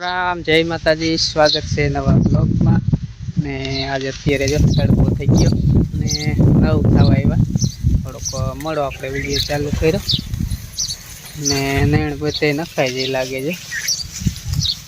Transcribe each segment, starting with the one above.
રામ જય માતાજી સ્વાગત છે નવા બ્લોગમાં. ને આજે અત્યારે જો તડકો થઈ ગયો ને નવ થવા આવ્યા. થોડોક મળો આપણે વીડિયો ચાલુ કર્યો. ને નેણ બધે નખાય જે લાગે છે.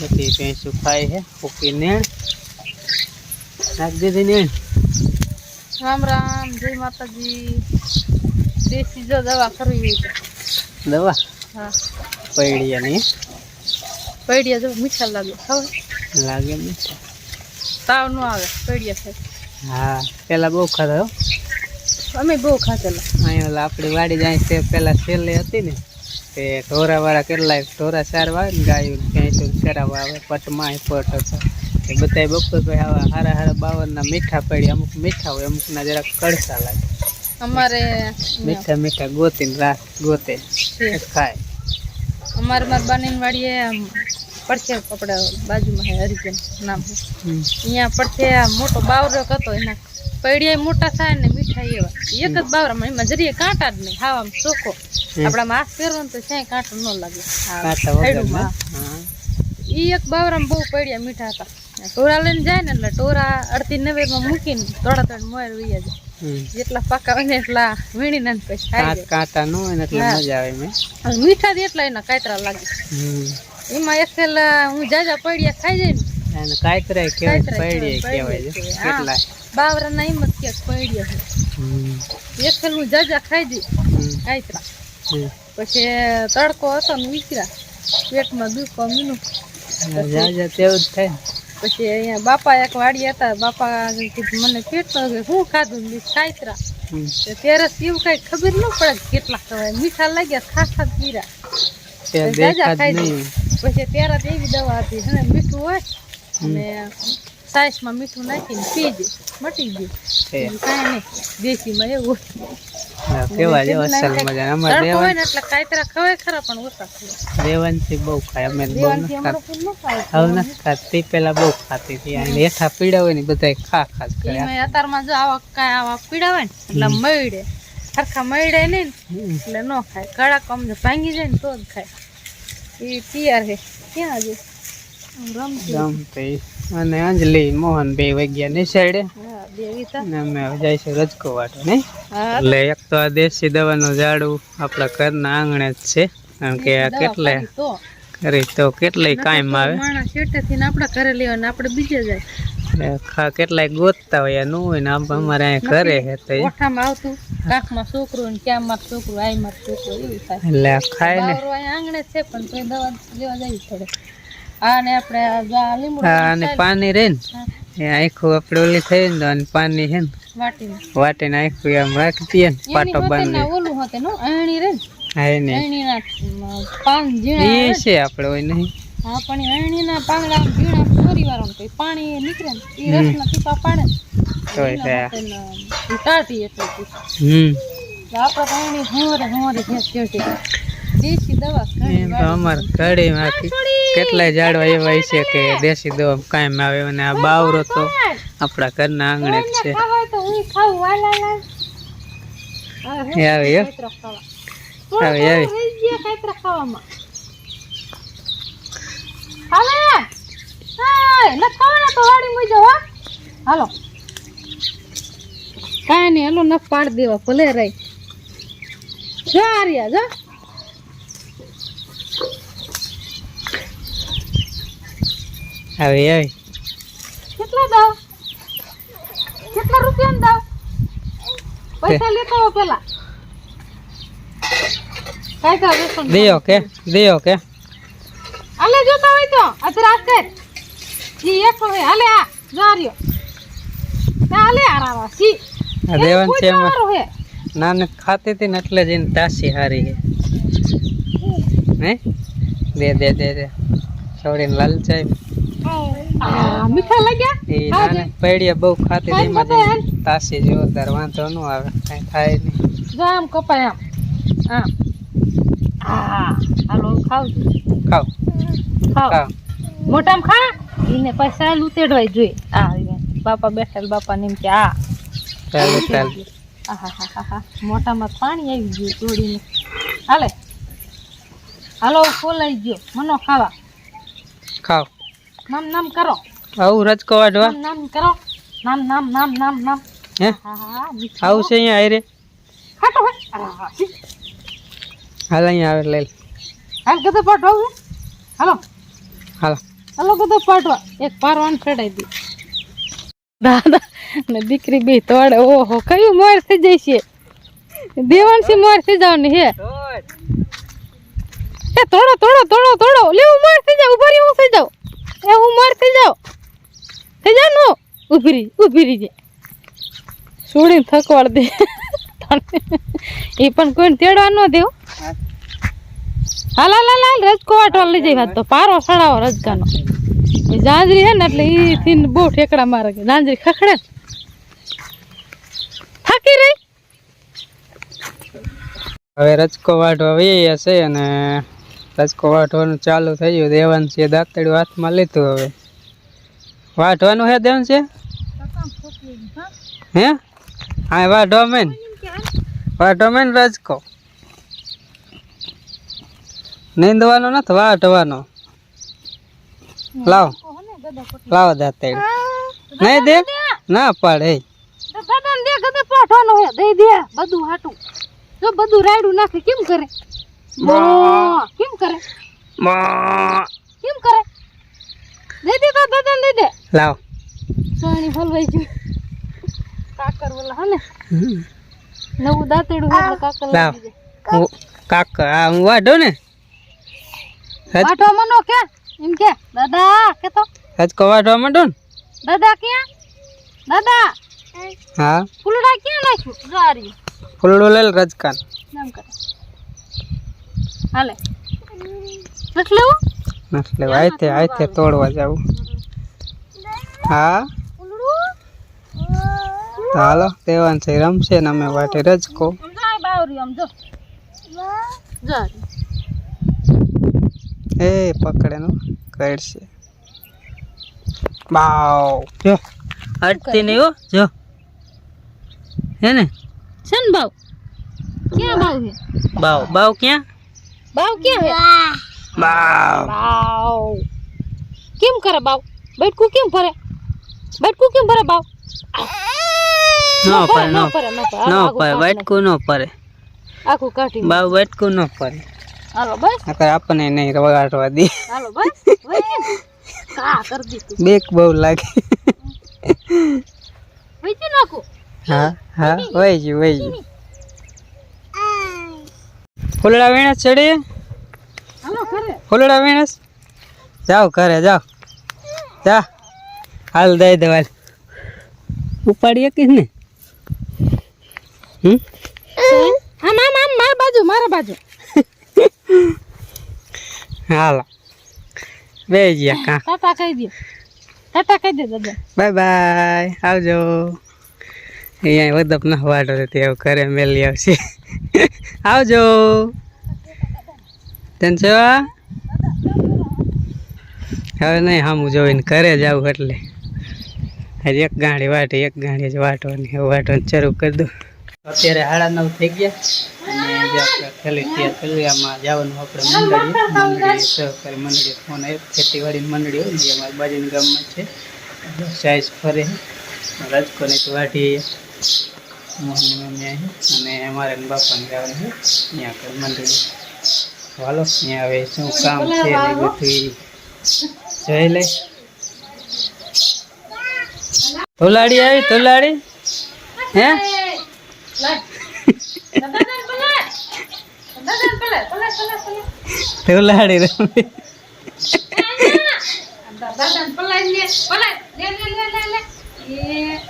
બધી ભેંસું ખાય છે ફૂકી નેણ. નાખ દીધી નેણ. રામ રામ જય માતાજી. દેશી જો દવા કરવી દવા? હા. પૈડિયાની પૈડિયા જો મીઠા લાગે ખબર? લાગે મીઠા. તાવ ન આવે પૈડિયા છે હા પેલા બહુ ખાતા હો. અમે બહુ ખાધેલા. અહીંયા આપણી વાડી જાય તે પેલા છેલ્લે હતી ને તે ઢોરા વાળા કેટલાય ઢોરા સારવા ને ગાયું ક્યાંય તો ચરાવવા આવે પટમાં પટ હતો એ બધા બપોરભાઈ આવા હારા હારા બાવનના મીઠા પડી અમુક મીઠા હોય અમુકના જરાક કડસા લાગે. અમારે મીઠા મીઠા ગોતીને રાખ ગોતે ખાય. અમારે મારા બાની વાડીએ પડખે કપડા બાજુમાં હે હરિજન નામ અહીંયા પડખે મોટો બાવરો હતો એના પૈડિયા મોટા થાય ને મીઠા એવા. એક જ બાવરામાં એમાં જરીએ કાંટા જ નહીં હાવ આમ ચોખ્ખો. આપણા માસ પહેરવાનું તો ક્યાંય કાંટો ન લાગે. ઈ એક બાવરામાં બહુ પડ્યા મીઠા હતા. ટોરા લઈને જાય ને એટલે ટોરા અડધી નવેરમાં મૂકીને થોડા ત્રણ મોર વૈયા જાય. જેટલા પાકા હોય ને એટલા વીણી ને પછી કાંટા ન હોય ને એટલે મજા આવે મેં મીઠા દે એટલા એના કાતરા લાગે. એમાં એક હું જાજા પડ્યા ખાઈ જાય ને. પૈડીએ કહેવાય, કહેવાય છે. પૈડીએ કહેવાય. બાવરાના એમ જ ક્યાંક પડ્યા એક હું જાજા ખાઈ જઈ. કાતરા. પછી તડકો હતો ને વિચરા પેટમાં દુખો મીનું. જા જા તેવું જ થાય ને. પછી અહીંયા બાપા એક વાડી હતા બાપા કીધું મને પેટ હું ખાધું? કાતરા ત્યારે એવું કઈ ખબર ન પડે કેટલા ખવાય. મીઠા લાગ્યા જ પીરા. પછી ત્યારે એવી દવા હતી મીઠું હોય. અને સાઈસમાં મીઠું નાખીને પીજે મટી ગયું. કઈ નહીં. દેશીમાં એવું. કેવા છે અસલ મજા. અમારે તડકો હોય ને એટલે કાંતરા ખવાય ખરા પણ ઓછા ખવાય. દેવાનથી બહુ ખાય. અમે ખાતા. ફૂલ ન ખાય હવે નથી ખાતી. પેલા બહુ ખાતી હતી. અને હેઠા પીડા હોય ને બધા ખા ખા કરે. જો આવા કાંઈ આવા પીડા હોય ને એટલે મયડે. સરખા મયડે નહીં એટલે ન ખાય. કડાક અમને ભાંગી જાય ને તો જ ખાય. એ તૈયાર છે. ક્યાં હજુ રમતી. અને અંજલિ મોહન બે વાગ્યા હા દેવી તા અમે હવે જઈશું રજકો વાટો નહીં એટલે એક તો આ દેશી દવાનું ઝાડું આપણા ઘરના આંગણે જ છે. કારણ કે આ કેટલે કરી તો. કેટલાય કાયમ આવે આપણા ઘરે લેવાના આપણે બીજે જાય. ખા કેટલાય ગોતતા હોય ન હોય ને આમ અમારે અહીંયા ઘરે છે તો આવતું. કાંખમાં છોકરું ને ક્યાં માર છોકરું આઈ માર છોકરું એવું થાય. એટલે ખાય ને. આંગણે છે પણ તો દવા લેવા જવી પડે. હા અને પાણી રે ને એ આખું આપણે ઓલી થઈ ને અને પાણી છે ને વાટીને આખું આમ રાખતી ને પાટો બાંધી ઓલું હોતે નો અણી રે હા પાન એ છે આપણે હોય નહીં. હા પણ એ પાંગડા ચોરી વાળા કોઈ પાણી નીકળે ને એ રસના ટીપા પાડે એટલે હમ. આપણે તો અણી હોરે હોરે ભેંસ ચડતી દેશી દવા ઘણી એમ તો અમારે ઘડીમાં કેટલાય ઝાડવા એવા છે કે દેશી દવા કાયમ આવે અને આ બાવરો તો આપણા ઘરના આંગણે જ છે. આવે આવે. આવે હાલો. કાંઈ નહીં હાલો ન પાડી દેવા ભલે રહી. જો આર્યા જો. આવે આવે. કેટલા દાવ કેટલા રૂપિયા દાવ પૈસા લેતો હો પેલા. દિયો કે દેયો કે. આલે જોતા હોય તો અતરાસ કર જી એક હોય આલે આ જાર્યો હાલે આરાવા સી. દેવન છે ના ને ખાતી હતી ને એટલે જ તાસી હારી હે. હે? દે દે દે દે. છોડીને લાલચાઈ. મીઠા લાગ્યા? એ બહુ ખાતી એમાં જ તાસી જોરદાર વાંધો ન આવે કાંઈ થાય નહીં. જો આમ કપાય આમ. આમ. આ હાલો ખાવ ખાવ ખાવ ખાવ મોટામાં ખા. એને પૈસા લૂતેડવાય જોઈએ આ બાપા બેઠેલ બાપા ને એમ કે આ. ચાલો ચાલો. મોટામાં પાણી આવી ગયું તોડીને હાલે. હાલો ફોલાઈ ગયો. મનો ખાવા. ખાઓ. નામ નામ કરો. આવું રજકો વાઢવા નામ નામ કરો. નામ નામ નામ નામ નામ. હે? હા હા આવું છે અહીંયા આયરે ખાટો હોય. હા હાલ અહીંયા આવે લઈ લે. હાલ કદો પાટવા આવું હાલો. હાલો. હાલો કદો પાટવા એક પારવાન ફેડાઈ દી. દાદા ને દીકરી બે તોડે. ઓહો કયું મોર થઈ જાય છે? દેવાંશી મોર થઈ જવાની હે એ તોડો તોડો તોડો તોડો. લેવું મોર થઈ જાવ ઉભરી હું થઈ જાવ. એ હું મોર થઈ જાવ થઈ જાઉં નો ઊભી રહી ઊભી રહી જાય થકવાડ દે. એ પણ કોઈને તેડવા ન દેવ હાલ હાલ હાલ હાલ, રજકો વાટવા લઈ જાય વાત તો. પારો સડાવો રજકાનો. એ જાંજરી હે ને એટલે એ થી બહુ ઠેકડા મારે કે જાંજરી ખખડે થાકી રહી? હવે રજકો વાટવા વહી છે અને રજકો વાઢવાનું ચાલુ થઈ ગયું. દેવાન છે દાંતડું હાથમાં લીધું હવે. વાઢવાનું હે દેવન છે? હે? હા, વાઢો મેન. વાઢો મેન રજકો નીંદવાનો નથી, વાઢવાનો. લાવ. લાવ દાંતડું નહીં દે? ના પાડે. બધું હાટું. જો બધું રાયડું નાખે, કેમ કરે? કેમ કરે? કેમ કરે? દઈ દે તો દાદા દઈ દે લાવ. સોની હલવાઈ ગયું. કાકર વાલા હને નવું દાંતેડું એટલે કાકર લાવ. લાગી કાકા આ હું વાઢો ને? પાઠો મનો કે. એમ કે દાદા કે તો વાઢવા માંડો ને? દાદા ક્યાં? દાદા. હા. ફૂલડા ક્યાં નાખ્યું? જારી ફૂલડું લઈ લે રજકાન. કરે. હાલે. નથી લેવું? એટલે આયતે આયતે તોડવા જાવ. હા? હાલો દેવાન છે રમશે ને અમે વાટે રજકો. એ પકડે નો કરશે. બાવ. જો. અડતી નહીં હો જો. હે ને? છે ને બાવ? ક્યાં બાવ છે? બાવ. બાવ ક્યાં? બાવ ક્યાં છે બાવ બાવ કેમ કરે બાવ બેટકું કેમ ફરે બેટકું કેમ ફરે બાવ ન પડે ન ન ફરે ન ફરે ન હાલો, આખું પડે કાઢી બેટકું ન પડે નાખ. આખું કાઢી નાખ. બાવ બેટકું ન પડે હાલો બસ નકર આપણને નહીં વગાડવા દે હાલો બસ વહી. કા કરી દીધું બેક બહુ લાગે વહીથી નાખું હા હા વહી ગયું વહી ગયું ફૂલડા વીણસ ચડી ફૂલડા વીણસ જાઓ ઘરે જાઓ. જા. હાલ દઈ દેવા ઉપાડીએ કે ને હમ? આમ આમ આમ મારા બાજુ મારા બાજુ. હાલો. બે ગયા કાં. ટાટા કહી દે ટાટા કહી દે દાદા. Bye bye. આવજો. અહીંયા વધપ ના વાટો તે એવું ઘરે મેલી આવશે. આવજો. તેમ છો? હવે નહીં સામું જોઈને ઘરે જાવ એટલે. હજી એક ગાંડી વાટે, એક ગાંડી જ વાટવાની એવું વાટવાનું શરૂ કરી દઉં. અત્યારે સાડા નવ થઈ ગયા. અને જે જવાનું આપણે મંડળી. મંડળી સહકારી મંડળી ફોન આવ્યો ખેતીવાડી મંડળી હોય જે અમારા બાજુની ગામમાં છે. સાઈઝ ફરે. રાજકોટની વાઢી મોહનની મમ્મી અહીં અને અમારે બાપાને જવાનું છે. ત્યાં આગળ મંડળી. હાલો ત્યાં હવે શું કામ છે ને એ બધું? જોઈ લઈ ધોલાડી આવી ધોલાડી. હે? ધોલાડી રમી. લે લે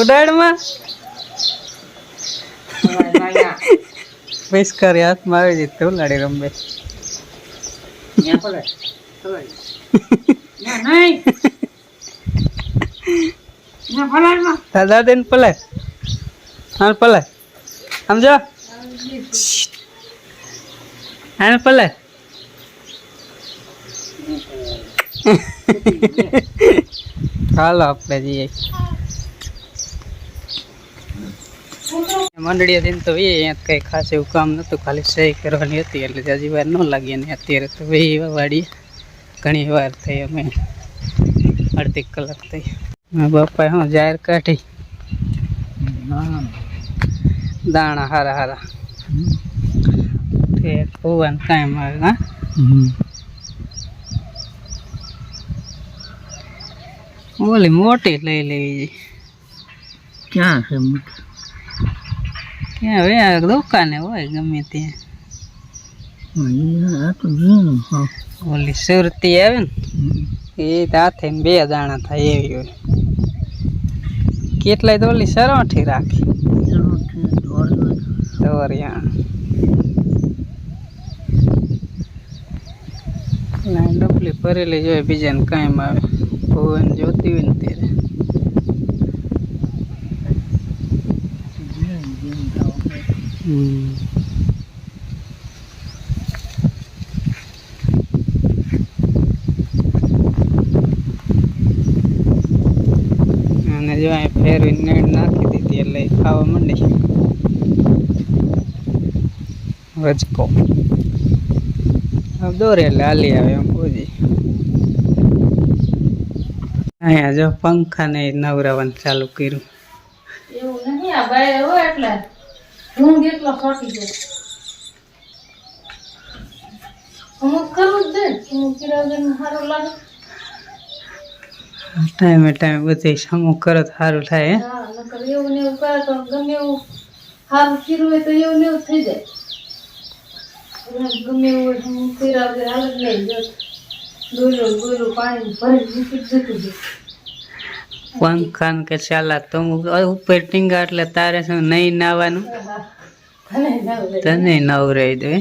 ઉડાડમાં. પેસ્કારી હાથમાં આવી જઈ તોલાડી રમે દાદા દેન પલાય હાલ પલાય સમજો? હાલ પલાય હાલો આપણે જઈએ. મંડળીએ દિન તો એ અહીંયા કંઈ ખાસ એવું કામ નહોતું ખાલી સહી કરવાની હતી એટલે હજી વાર ન લાગી અને અત્યારે તો એ વાડી ઘણી વાર થઈ અમે. અડધી કલાક થઈ. બાપા હું જાહેર કાઢી. દાણા હારા હારા. ભગવાન કાંઈ મારે હા? ઓલી મોટી લઈ લેવી ક્યાં છે ક્યાં હવે આ દુકાને હોય ગમે ત્યાં. ઓલી સુરતી આવે ને એ હાથે બે દાણા થાય એવી હોય. કેટલાય તો ઓલી સરોઠી રાખી. દોરિયા ના, ડબલી ભરેલી જોઈએ બીજાને કાંઈ આવે ભુવન જોતી હોય ત્યારે. અને જો અહીં ફેરવીને નેડ નાખી દીધી, એટલે ખાવા માંડી. રજકો. દોરે એટલે હાલી આવે એમ પૂજી અહીંયા જો પંખા ને નવરાવન ચાલુ કર્યું. એવું નહીં આ બાય હોય એટલે. ઊંઘ એટલો ખોટી જાય અમુક કરવું જ દે અમુક કર્યા વગર સારું લાગે. ટાઈમે ટાઈમે બધી સમૂહ કરો તો સારું થાય હે? એવું ને એવું કરે તો ગમે એવું સારું કર્યું હોય તો એવું ને એવું થઈ જાય. ગમે એવું અમુક કર્યા વગર હાલ જ નહીં જો દોરો દોરો પાણી ભરી મૂકી જતું જાય પંખા ને કે ચાલા તો હું ઉપર ટીંગા એટલે તારે શું નહીં નાવાનું? હા તને નવરાઈ દે.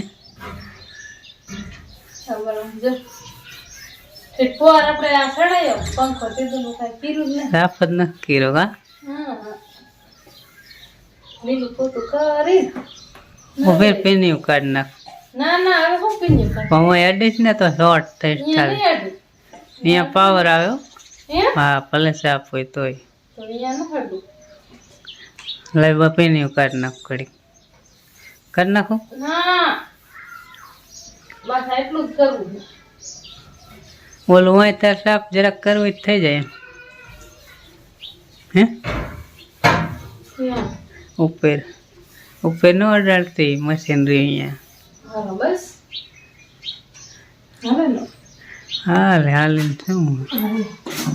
રાફતનું હા? હા. હા કરી. ઉભેર પેન્યું કાઢ નાખ. ના ના હવે શું પીની પણ હું એડીશ ને તો શોર્ટ થઈ ચાલે. અહીંયા પાવર આવ્યો હા. ભલે સાફ હોય તોય. ન લઈ બા પેન્યું કાઢ નાખ કડી કાઢ નાખું? બસ એટલું જ કરવું બોલું હોય ત્યારે સાફ જરાક કરવું જ થઈ જાય. હે. ઉપર. ઉપર ન અડાડતી મશીનરી અહીંયા. હા બસ હવે લો હાલે હાલીને થયું.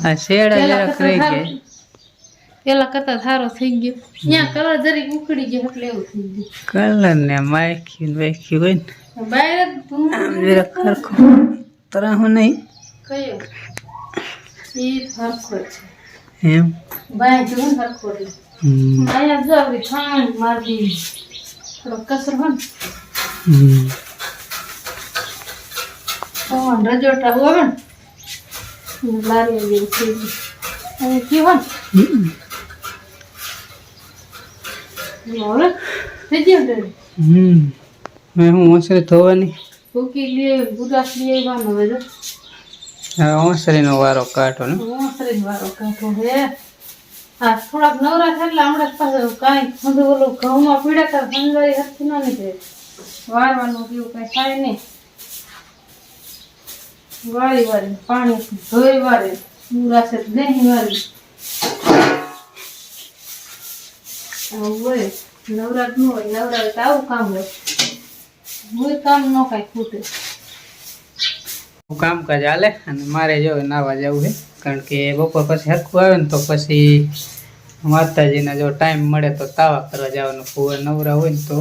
આ શેડા જરાક રહી ગયા. પેલા કરતા સારો થઈ ગયો. ત્યાં કલર જરીક ઉકળી ગયો એટલે એવું થઈ ગયું. કલર ને માખ્યું વાખ્યું હોય ને. બહાર જ આમ જરાક સરખો તરાહું નહીં. કયો? ઈ હરખો છે. એમ? બાય હરખો છે હમ. અહીંયા જો આવી ઠાણ મારી. થોડો કસર હોય ને. લારી જેવું થઈ ગયું અને કયો હમ. ને હવે? થઈ ગયું મેં હું ઓસરી ધોવાની. ભૂકી લઈએ ગુદાસ લઈએ વાનો હવે જો. હવે ઓસરીનો વારો કાઢો ને. મોસરી વારો કાઢો હે. આ થોડાક નવરા થયેલા હમણાં જ કાંઈ બધું ઓલું ઘઉંમાં પીડા તા સંગારી હરખી ન નીકળે. વાળવાનું કેવું કઈ થાય નહીં. વાળી વાળી પાણી ધોઈ વાળી ઉરાશે આવું હોય હોય કામ કામ, ન કામકાજ હાલે, અને મારે જો નાવા જવું છે, કારણ કે બપોર પછી હરખું આવે ને તો પછી માતાજીને જો ટાઈમ મળે તો તાવા કરવા જવાનું. ફુવા નવરા હોય ને તો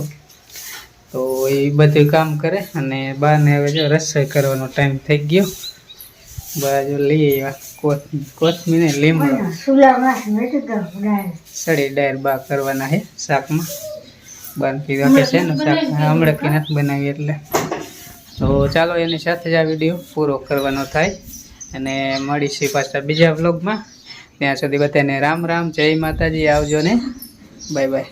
તો એ બધું કામ કરે અને બાને હવે જો રસોઈ કરવાનો ટાઈમ થઈ ગયો. બાજુ લઈ આવ્યા કોથ ને લીમડો સડી ડાયર બા કરવાના છે શાકમાં. બાન કીધું કે છે ને શાક. હમણાં કે નથી બનાવી એટલે. તો ચાલો એની સાથે જ આ વીડિયો પૂરો કરવાનો થાય. અને મળીશું પાછા બીજા વ્લોગમાં. ત્યાં સુધી બધાને રામ રામ જય માતાજી આવજો ને. Bye bye